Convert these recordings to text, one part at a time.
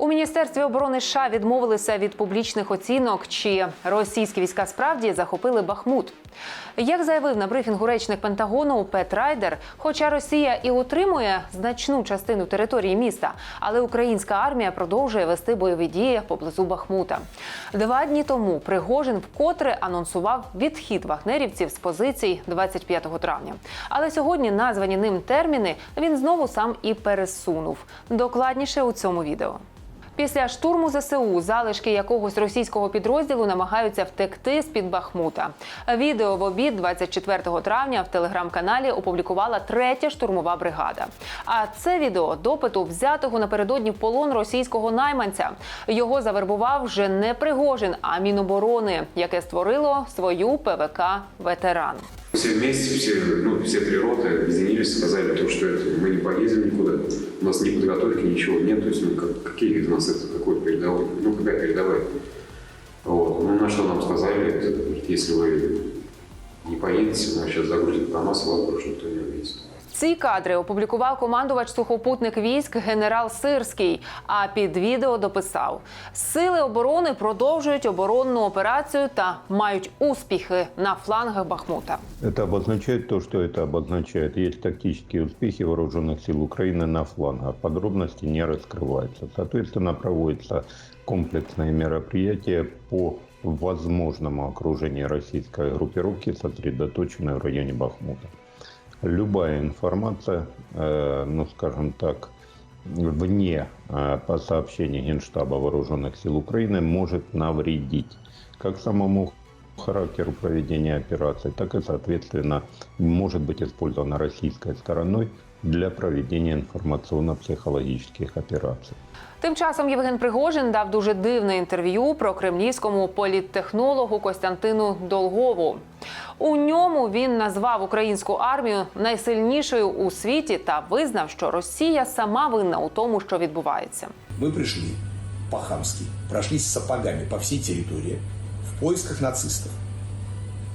У міністерстві оборони США відмовилися від публічних оцінок, чи російські війська справді захопили Бахмут. Як заявив на брифінгу речник Пентагону Пет Райдер, хоча Росія і утримує значну частину території міста, але українська армія продовжує вести бойові дії поблизу Бахмута. Два дні тому Пригожин вкотре анонсував відхід вагнерівців з позицій 25 травня. Але сьогодні названі ним терміни він знову сам і пересунув. Докладніше у цьому відео. Після штурму ЗСУ залишки якогось російського підрозділу намагаються втекти з під Бахмута. Відео в обід 24 травня в телеграм-каналі опублікувала третя штурмова бригада. А це відео допиту взятого напередодні в полон російського найманця. Його завербував вже не Пригожин, а Міноборони, яке створило свою ПВК ветеран. Все вместе, все, ну, все три роты объединились, сказали, то, что это, мы не полезем никуда, у нас ни подготовки, ничего нет, то есть, ну, как, какие из нас это какой передовой, ну, какая передовая. Вот. Ну, на что нам сказали, это, если вы не поедете, мы сейчас загрузим КАМАЗ, никто не увидит. Ці кадри опублікував командувач сухопутних військ генерал Сирський. А під відео дописав: Сили оборони продовжують оборонну операцію та мають успіхи на флангах Бахмута. Это обозначает то, что это обозначает. Есть тактические успехи вооруженных сил Украины на флангах. Подробности не раскрываются. Соответственно, проводится комплексное мероприятие по возможному окружению российской группировки, сосредоточенной в районе Бахмута. Любая информация, э, ну скажем так, вне э, по сообщению Генштаба Вооруженных сил Украины может навредить как самому характеру проведения операций, так и, соответственно, может быть использована российской стороной для проведения информационно-психологических операций. Тим часом Євген Пригожин дав дуже дивне інтерв'ю про кремлівському політтехнологу Костянтину Долгову. У ньому він назвав українську армію найсильнішою у світі та визнав, що Росія сама винна у тому, що відбувається. Мы пришли по-хамски, прошлись сапогами по всей территории в поисках нацистов.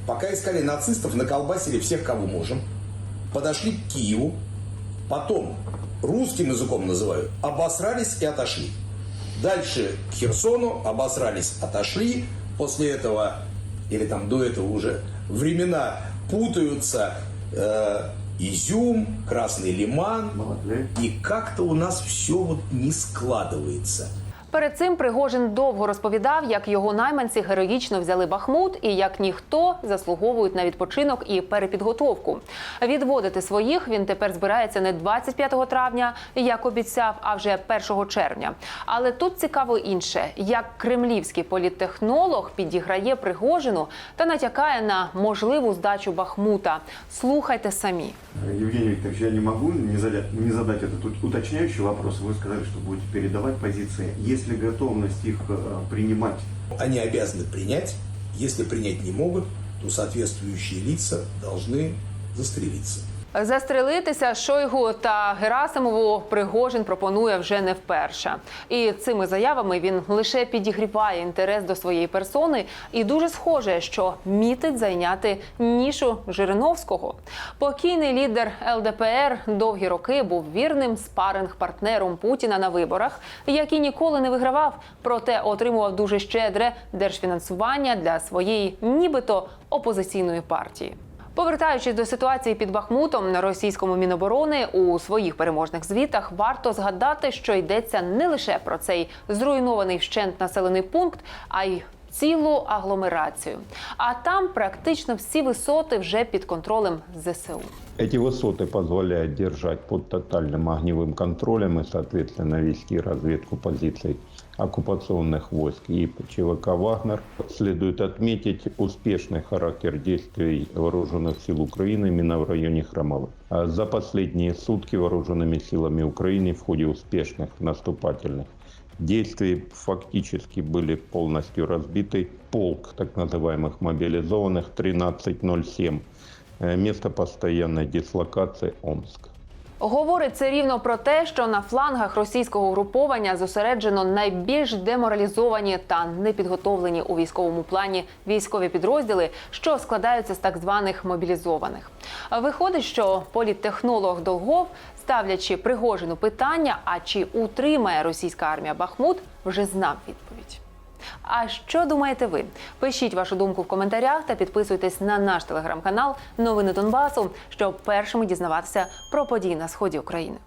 Пока искали нацистов, наколбасили всех, кого можем. Подошли к Киеву. Потом, русским языком называют, обосрались и отошли. Дальше к Херсону, обосрались, отошли. После этого, или там до этого уже, времена путаются. Э, Изюм, Красный Лиман. И как-то у нас все вот не складывается. Перед цим Пригожин довго розповідав, як його найманці героїчно взяли Бахмут і як ніхто заслуговують на відпочинок і перепідготовку. Відводити своїх він тепер збирається не 25 травня, як обіцяв, а вже 1 червня. Але тут цікаво інше, як кремлівський політтехнолог підіграє Пригожину та натякає на можливу здачу Бахмута. Слухайте самі. Евгений Викторович, я не могу не задать, не задать этот ут- уточняющий вопрос. Вы сказали, что будете передавать позиции Есть ли готовность их э, принимать? Они обязаны принять. Если принять не могут, то соответствующие лица должны застрелиться. Застрелитися Шойгу та Герасимову Пригожин пропонує вже не вперше. І цими заявами він лише підігріває інтерес до своєї персони, і дуже схоже, що мітить зайняти нішу Жириновського. Покійний лідер ЛДПР довгі роки був вірним спаринг-партнером Путіна на виборах, який ніколи не вигравав, проте отримував дуже щедре держфінансування для своєї, нібито опозиційної партії. Повертаючись до ситуації під Бахмутом на російському міноборони у своїх переможних звітах, варто згадати, що йдеться не лише про цей зруйнований вщент населений пункт, а й цілу агломерацію. А там практично всі висоти вже під контролем ЗСУ. Эти высоты позволяют держать под тотальным огневым контролем и, соответственно, вести разведку позиций оккупационных войск и ЧВК «Вагнер». Следует отметить успешный характер действий вооруженных сил Украины именно в районе Хромовых. А За последние сутки вооруженными силами Украины в ходе успешных наступательных действий фактически были полностью разбиты полк так называемых мобилизованных 1307 Э, Место постоянной дислокации Омск. Говорить це рівно про те, що на флангах російського угруповання зосереджено найбільш деморалізовані та непідготовлені у військовому плані військові підрозділи, що складаються з так званих мобілізованих. Виходить, що політтехнолог Долгов ставлячи Пригожину питання, а чи утримає російська армія Бахмут, вже знав відповідь. А що думаєте ви? Пишіть вашу думку в коментарях та підписуйтесь на наш телеграм-канал Новини Донбасу, щоб першими дізнаватися про події на сході України.